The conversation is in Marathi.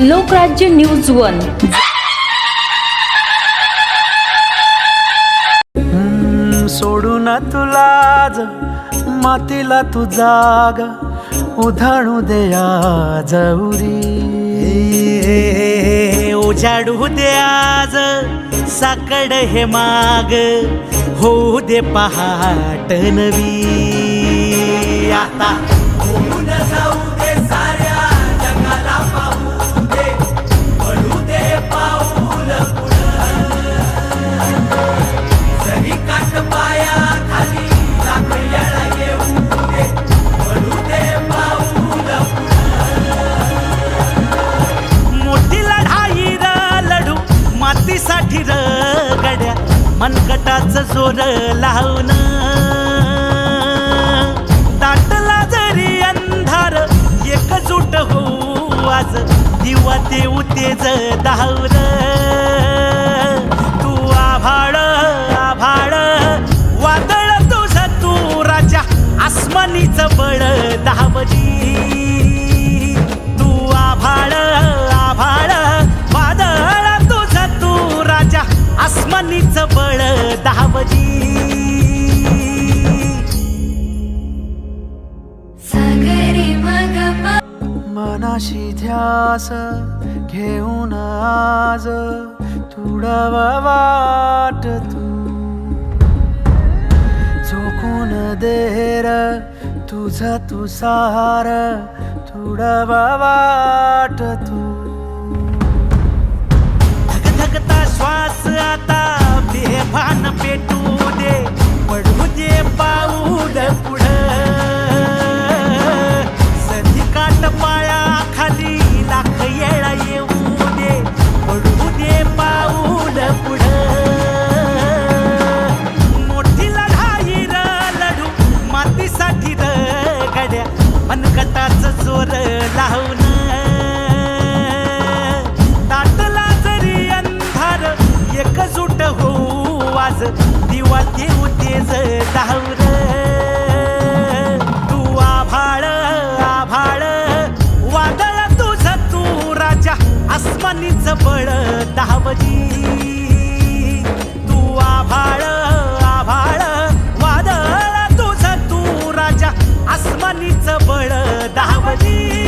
Lokrajya news one. हम्म, सोडून तुलाज मातीला तू जाग उधाणू दे आज उरी. उजाडू दे आज साकड हे माग होऊ दे पहाट नवी. आता मनकटाच जोर लावून दाटला जरी अंधार एकजूट हो आज. दिवा ते उतेज धावर तू आभाळ आभाळ. वादळ तुझ तू राजा आसमानीच बळ. मनाशी ध्यास घेऊन आज तुडवा वाट तू. झोकून देर तुझ तुसार तुडवा वाट तू. धगधगता श्वास आता बेभान पेटू. वाद्य उद्देज धावर तू आभाळ आभाळ. वादळ तुझ तू राजा आसमानीच बळ धावली. तू आभाळ वादळ तुझ तू राजा बळ धावली.